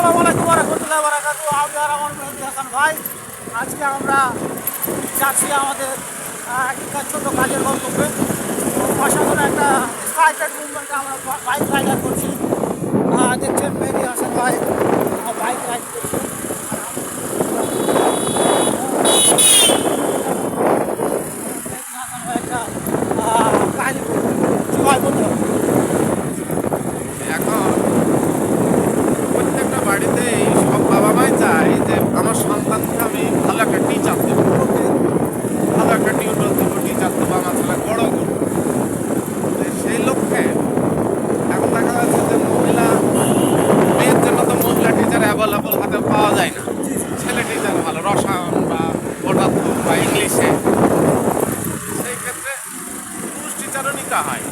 আসসালামু আলাইকুম রহমতুল্লাহ বারাকাতু আমি আমার মেহেদি হাসান ভাই। আজকে আমরা যাচ্ছি আমাদের একটা ছোট কাজের গন্তব্যে। পাশাপাশি একটা স্কাইপেড মুভমেন্টে আমরা বাইক রাইডার করছি। দেখছেন মেহেদি হাসান ভাই বাইক রাইড করছি মেহেদি হাসান ভাই একটা আহ, কাহিনী বলবেন। কি ভাই বলতে হবে? এখন প্রত্যেকটা বাড়িতে এই সব বাবা মাই চায় যে আমার সন্তানকে আমি ভালো একটা টিচার দেবো ভালো একটা টিউটর দেবো টিচার দেবো আমার ছেলে বড় করব তো সেই লক্ষ্যে এখন দেখা যাচ্ছে যে মহিলা মেয়ের জন্য তো মহিলা টিচার অ্যাভেলেবল হাতে পাওয়া যায় না ছেলে টিচার ভালো রসায়ন বা পদার্থ বা ইংলিশে সেই ক্ষেত্রে নিতে হয়।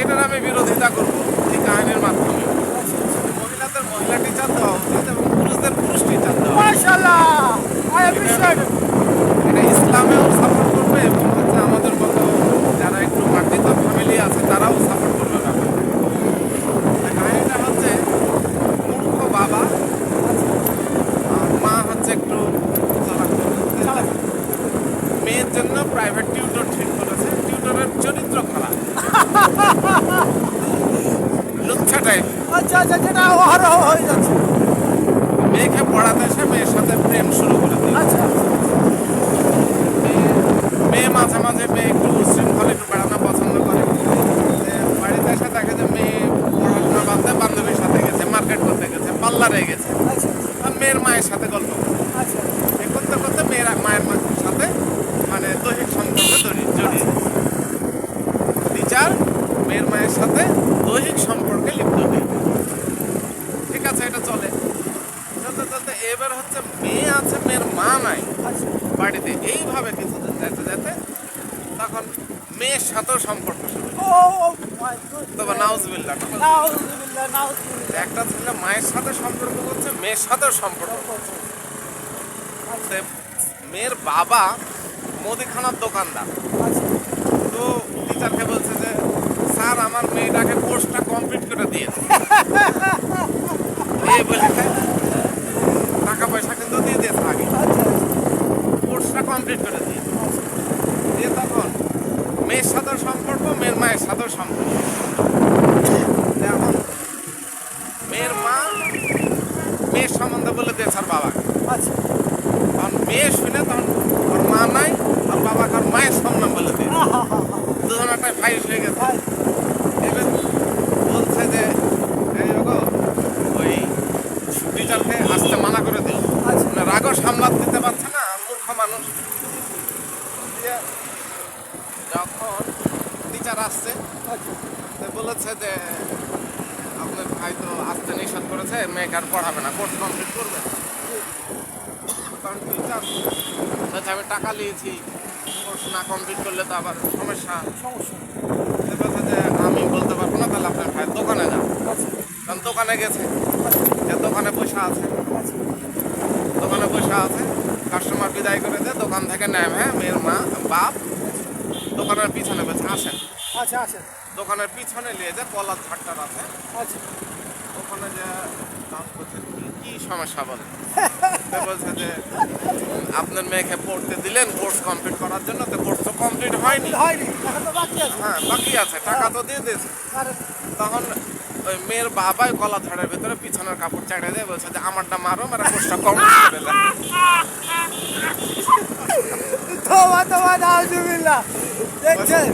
এটার আমি বিরোধিতা করব এই কাহিনীর মাধ্যমে। মহিলাদের মহিলা টিচার দেওয়া উচিত এবং পুরুষদের পুরুষ টিচার দেওয়া এটা ইসলামেও সাপোর্ট করবে এবং হচ্ছে আমাদের মতো যারা একটু মার্জিত ফ্যামিলি আছে তারাও সাপোর্ট করবে ব্যাপারটা। কাহিনীটা হচ্ছে মূর্খ বাবা আর মা হচ্ছে একটু মেয়ের জন্য প্রাইভেট টিউটর ঠিক টিউটরের চরিত্র খারাপ লুচ্ছা টাইপ আচ্ছা আচ্ছা যেটা অহরহ হয়ে যাচ্ছে। মেয়েকে পড়াতে এসে মেয়ের সাথে প্রেম শুরু করে দিল। আচ্ছা। মেয়ে- মাঝে মাঝে মেয়ে একটু উশৃঙ্খল একটু বেড়ানো পছন্দ করে। বাড়িতে এসে দেখে যে মেয়ে পড়াশোনা বাদ দিয়ে বান্ধবীর সাথে গেছে মার্কেট করতে গেছে পার্লারে গেছে। আচ্ছা। আর মেয়ের মায়ের সাথে গল্প করে আচ্ছা এই করতে করতে মেয়ের মায়ের মায়ের সাথে মানে দৈহিক সম্পর্কে জড়িয়ে জড়িয়ে টিচার মেয়ের মায়ের সাথে দৈহিক সম্পর্কে লিপ্ত হয়ে গেছে। ঠিক আছে এটা চলে চলতে চলতে এবার হচ্ছে মেয়ে আছে মেয়ের মা নাই। আচ্ছা। বাড়িতে এইভাবে কিছুদিন যেতে যেতে তখন মেয়ের সাথেও সম্পর্ক শুরু তবে নাউজবিল্লা নাউজুবিল্লাহ। নাউজুবিল্লাহ একটা ছেলে মায়ের সাথে সম্পর্ক করছে মেয়ের সাথেও সম্পর্ক করছে। মেয়ের বাবা মুদিখানার দোকানদার। আচ্ছা। তো টিচারকে বলছে যে স্যার আমার মেয়েটাকে কোর্সটা কমপ্লিট করে দিয়েছে এই বলে টাকা পয়সা কিন্তু দিয়ে দিয়েছে আগে আচ্ছা কোর্সটা কমপ্লিট করে দিয়েছে দিয়ে তখন মেয়ের সাথেও সম্পর্ক মেয়ের মায়ের সাথেও সম্পর্ক এখন মেয়ের মা মেয়ের সম্বন্ধে বলে দিয়েছে আর বাবাকে আচ্ছা। তখন মেয়ে শুনে তখন ওর মা নাই আর বাবাকে আর মায়ের সম্মান বলে দিয়ে দুজনটাই ফাইট হয়ে গেছে। এবার বলছে যে ওই টিচারকে আসতে মানা করে দিল। আচ্ছা। মানে রাগও সামলাত দিতে পারছে না। দিয়ে যখন টিচার আসছে আচ্ছা। বলেছে যে আপনার ভাই তো আসতে নিষেধ করেছে মেয়েকে আর পড়াবে না কোর্স কমপ্লিট করবে কারণ টিচার বলছে আমি টাকা নিয়েছি কোর্স না কমপ্লিট করলে তো আবার সমস্যা। সমস্যা। যে আমি বলতে পারব না তাহলে আপনার ভাই দোকানে যান আচ্ছা। কারণ দোকানে গেছে যে দোকানে পয়সা আছে। আচ্ছা। দোকানে পয়সা আছে কাস্টমার বিদায় করে দেয় দোকান থেকে নেয় হ্যাঁ মেয়ের মা বাপ দোকানের পিছনে বেছে আসেন। আচ্ছা আচ্ছা। দোকানের পিছনে নিয়ে যায় পলার ঝাড়টার আছে আচ্ছা। ওখানে যে দাম করছে কি- সমস্যা বলে? তো বলছে যে আপনার মেয়েকে পড়তে দিলেন কোর্স কমপ্লিট করার জন্য তো কোর্স তো কমপ্লিট হয়নি। হয়নি তো বাকি আছে। হ্যাঁ বাকি আছে টাকা তো দিয়ে দিয়েছে। আর। তখন ওই মেয়ের বাবাই গলা ঝাড়ের ভিতরে পিছনের কাপড় চাড়ে দেয় বলছে যে আমারটা মারো মেরা কোর্সটা কমপ্লিট করে দেন তোমা তোমা নাউজুবিল্লাহ দেখছেন?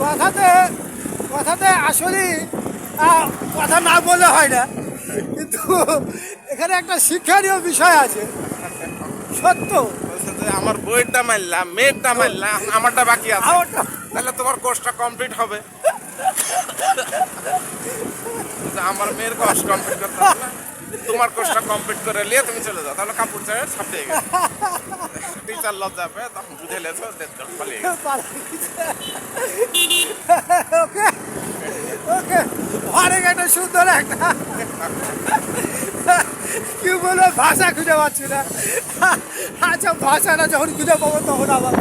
কথাতে কথাতে আসলে কথা না বললে হয় না কিন্তু এখানে একটা শিক্ষণীয় বিষয় আছে সত্য। আমার বইয়েরটা মারলাম মেয়েরটা মারলাম আমারটা বাকি আছে। তাহলে তোমার কোর্সটা কমপ্লিট হবে। আমার মেয়ের কোর্স কমপ্লিট করতে তোমার কোর্সটা কমপ্লিট করে নিয়ে তুমি চলে যাও, তাহলে কাপড় ছেড়ে ছাপিয়ে গেছে। টিচার লজ্জা পেয়ে তখন বুঝে লেছো ওকে ওকে, অনেক একটা সুন্দর একটা। কি বলব, ভাষা খুঁজে পাচ্ছি না। আচ্ছা ভাষাটা যখন খুঁজে পাবো তখন আবার।